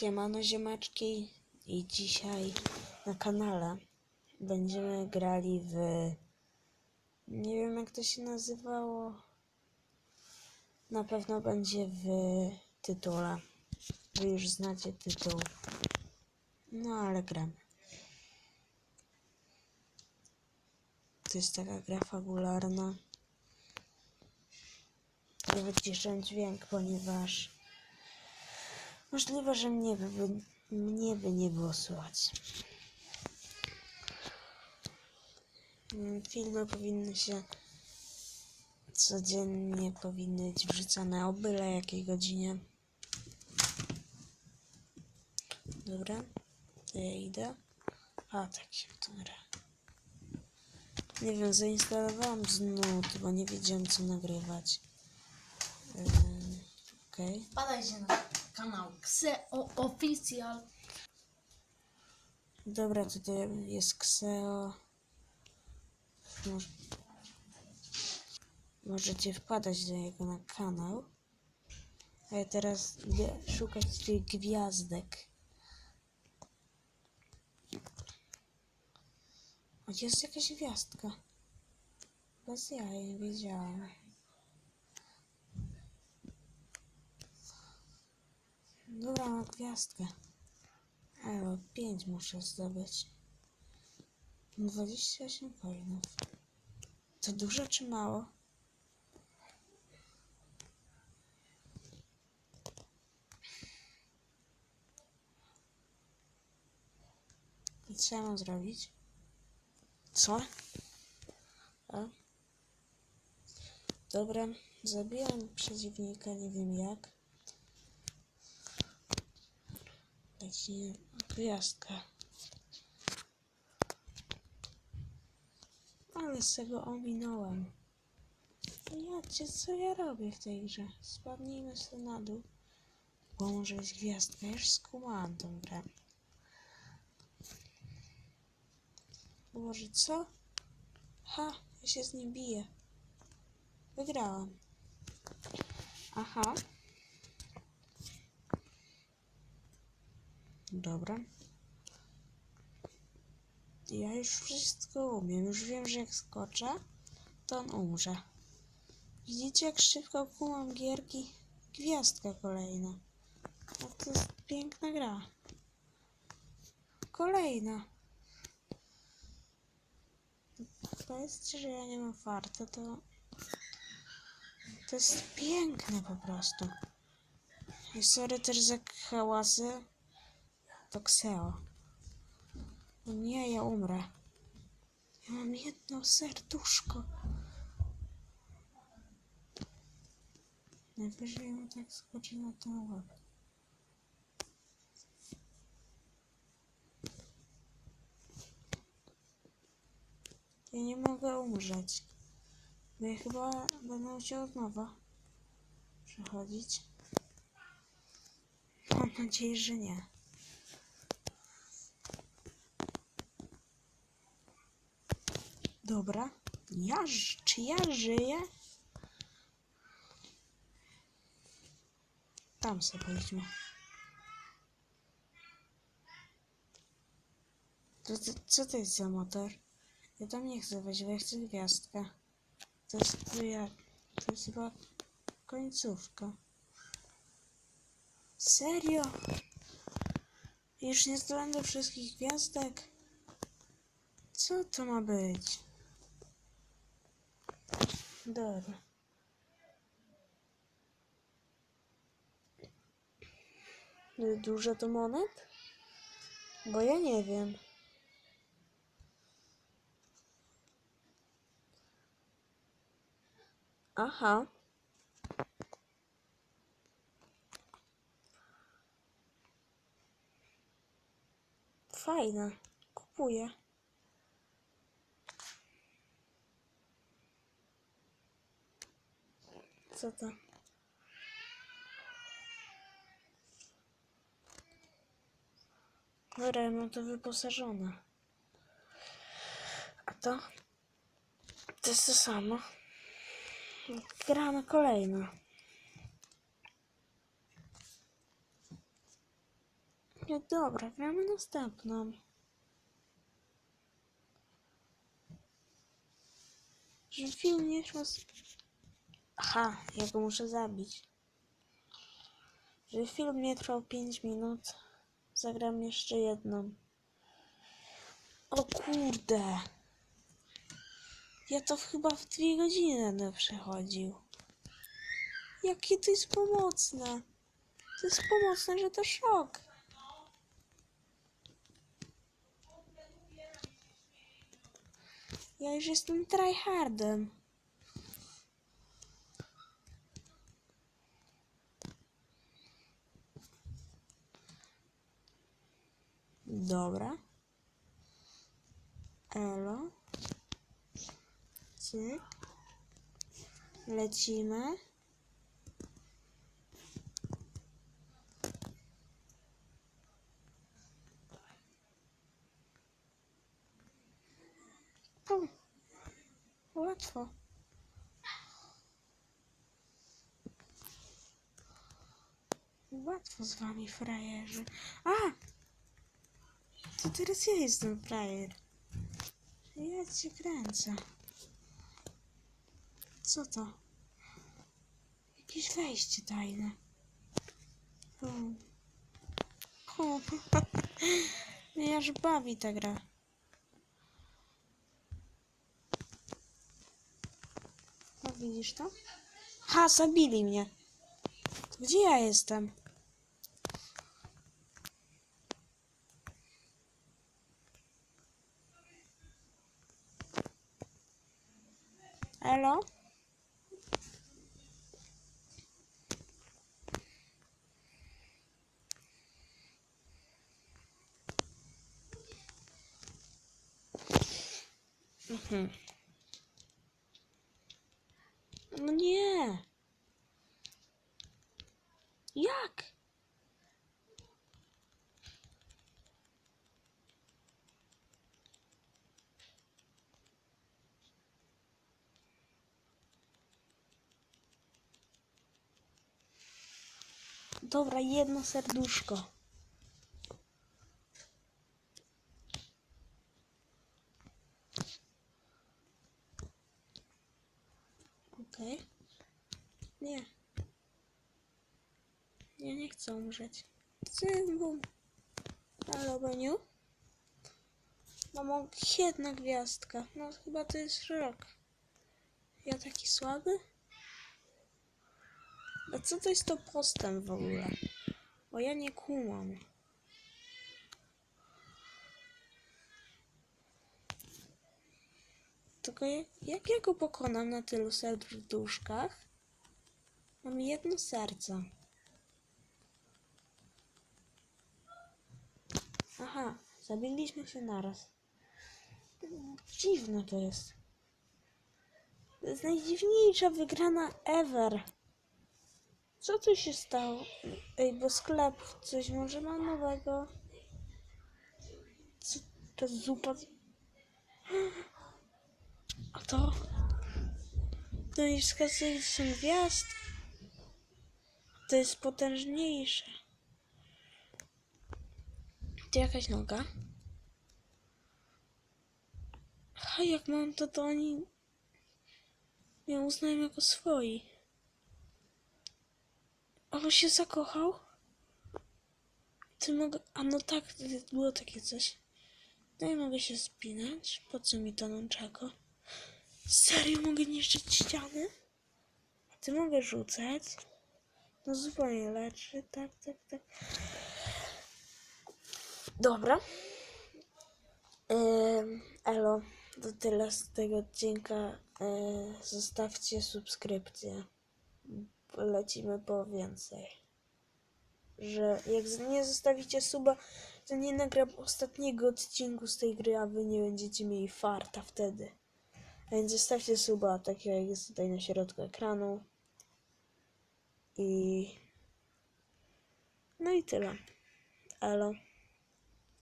Siemano ziomeczki i dzisiaj na kanale będziemy grali w... Nie wiem jak to się nazywało. Na pewno będzie w tytule. Wy już znacie tytuł. No ale gramy. To jest taka gra fabularna. Ja wyciszę dźwięk, ponieważ możliwe, że mnie by, mnie by nie było słychać. Mm, Filmy powinny się codziennie powinny być wrzucane o byle jakiej godzinie. Dobra, to ja idę. A, tak się grę. Nie wiem, zainstalowałam z nut, bo nie wiedziałem co nagrywać. Yy, Okej. Wpadajcie na kanał Xeo Official. Dobra, tutaj jest Kseo. Moż... Możecie wpadać do niego na kanał. A ja teraz idę szukać tych gwiazdek. Jest jakaś gwiazdka. Bez ja nie wiedziałam. Dobra, gwiazdkę. Ale 5 muszę zdobyć. 28 coinów. To dużo czy mało? I co ja mam zrobić? Co? A? Dobra, zabijam przeciwnika, nie wiem jak. Leci gwiazdka. Ale z tego ominąłem. Ja cię, co ja robię w tej grze? Spadnijmy sobie na dół. Bo może jest gwiazdka. Ja już skumałam tą grę. Boże, co? Ha, ja się z nim biję. Wygrałam. Aha. Dobra. Ja już wszystko umiem. Już wiem, że jak skoczę, to on umrze. Widzicie, jak szybko kumam gierki? Gwiazdka kolejna. No to jest piękna gra. Kolejna. Powiedzcie, że ja nie mam farta, to... To jest piękne po prostu. I sorry też za hałasy. To Kseo. O nie, ja umrę. Ja mam jedno serduszko. Najwyżej mu tak skoczy na tą łapę. Ja nie mogę umrzeć. Bo ja chyba będę musiał od nowa przechodzić. Mam nadzieję, że nie. Dobra. Ja, czy ja żyję? Tam sobie to, co to jest za motor? Ja tam nie chcę wejść, bo ja chcę gwiazdkę. To jest, to ja, to jest chyba końcówka. Serio? Już nie zdobędę wszystkich gwiazdek? Co to ma być? Dobra. Dużo to monet? Bo ja nie wiem. Aha. Fajna. Kupuję. Co to? Dobra, ja mam to wyposażone. A to? To jest to samo. Gramy kolejną. Ale dobra, gramy następną. Film nie szło. Aha, ja go muszę zabić. Że film nie trwał 5 minut, zagram jeszcze jedną. O kurde. Ja to chyba w dwie godziny będę przechodził. Jakie to jest pomocne. To jest pomocne, że to szok. Ja już jestem tryhardem. Dobra. Elo. Cyk. Lecimy. Pum. Łatwo. Łatwo z wami, frajerzy. A! To teraz ja jestem frajer. Ja cię kręcę. Co to? Jakieś wejście tajne. Hmm. Mnie aż bawi ta gra. No widzisz to? Ha, zabili mnie. Gdzie ja jestem? Elo? Mhm. No nie. Jak? Dobra, jedno serduszko. Okej. Nie. Ja nie chcę umrzeć. Cymbum. Halo, Beniu? Mamo, jedna gwiazdka. No chyba to jest rok. Ja taki słaby? A co to jest to postęp w ogóle? Bo ja nie kumam. Tylko jak, ja go pokonam na tylu serduszkach? Mam jedno serce. Aha, zabiliśmy się naraz. Dziwne to jest. To jest najdziwniejsza wygrana ever. Co tu się stało? Ej, bo sklep coś może ma nowego. Co to zupa? A to? To nie wskazuje, gdzie. To jest potężniejsze. To jakaś noga? A jak mam to, to oni mnie uznają jako swoi. On się zakochał? Ty mogę... A no tak, było takie coś. No i mogę się spinać. Po co mi to nunczako? Serio mogę niszczyć ściany? A ty mogę rzucać? No zupełnie leczy. Tak, tak, tak. Dobra. Ym, elo, to tyle z tego odcinka. Yy, zostawcie subskrypcję. Lecimy po więcej. Że jak nie zostawicie suba, to nie nagram ostatniego odcinku z tej gry, a wy nie będziecie mieli farta wtedy. A więc zostawcie suba, takiego jak jest tutaj na środku ekranu. I... No i tyle. Elo.